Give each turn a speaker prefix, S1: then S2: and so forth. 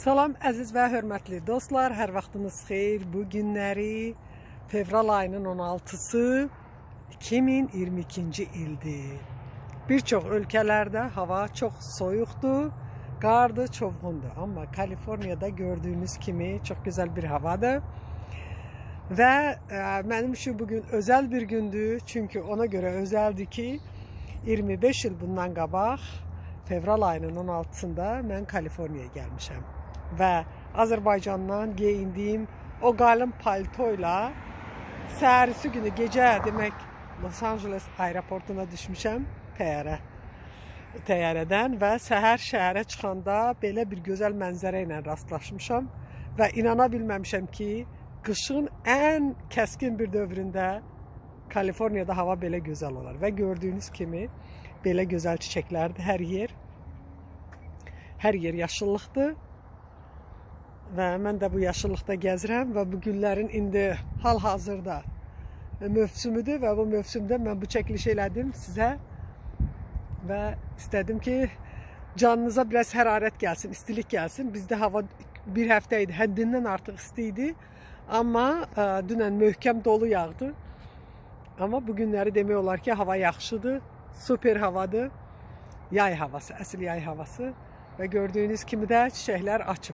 S1: Salam əziz və hörmətli dostlar, hər vaxtınız xeyir. Bu günləri fevral ayının 16-sı 2022-ci ildir. Bir çox ölkələrdə hava çox soyuqdur, qardır, çovğundur. Amma Kaliforniyada gördüyünüz kimi çox gözəl bir havadır. Və ə, mənim üçün bu gün özəl bir gündür. Çünki ona görə özəldir ki, 25 il bundan qabaq fevral ayının 16-sında mən Kaliforniyaya gəlmişəm. Və Azərbaycandan geyindiyim o qalın paltoyla səhərisi günü gecə demək Los Angeles aeroportuna düşmüşəm təyyarə təyyarədən və səhər şəhərə çıxanda belə bir gözəl mənzərə ilə rastlaşmışam və inana bilməmişəm ki, qışın ən kəskin bir dövründə Kaliforniyada hava belə gözəl olar və gördüyünüz kimi belə gözəl çiçəklərdir hər yer. Hər yer yaşıllıqdır. Və mən də bu yaşıllıqda gəzirəm və bu güllərin indi hal-hazırda mövsümüdür və bu mövsümdə mən bu çəkilişi elədim sizə və istədim ki, canınıza biraz hərarət gəlsin, istilik gəlsin. Bizdə hava bir həftə idi, həddindən artıq isti idi. Amma ə, dünən möhkəm dolu yağdı. Amma bu günləri demək olar ki, hava yaxşıdır, super havadır. Yay havası, əsl yay havası və gördüyünüz kimi də çiçəklər açıb.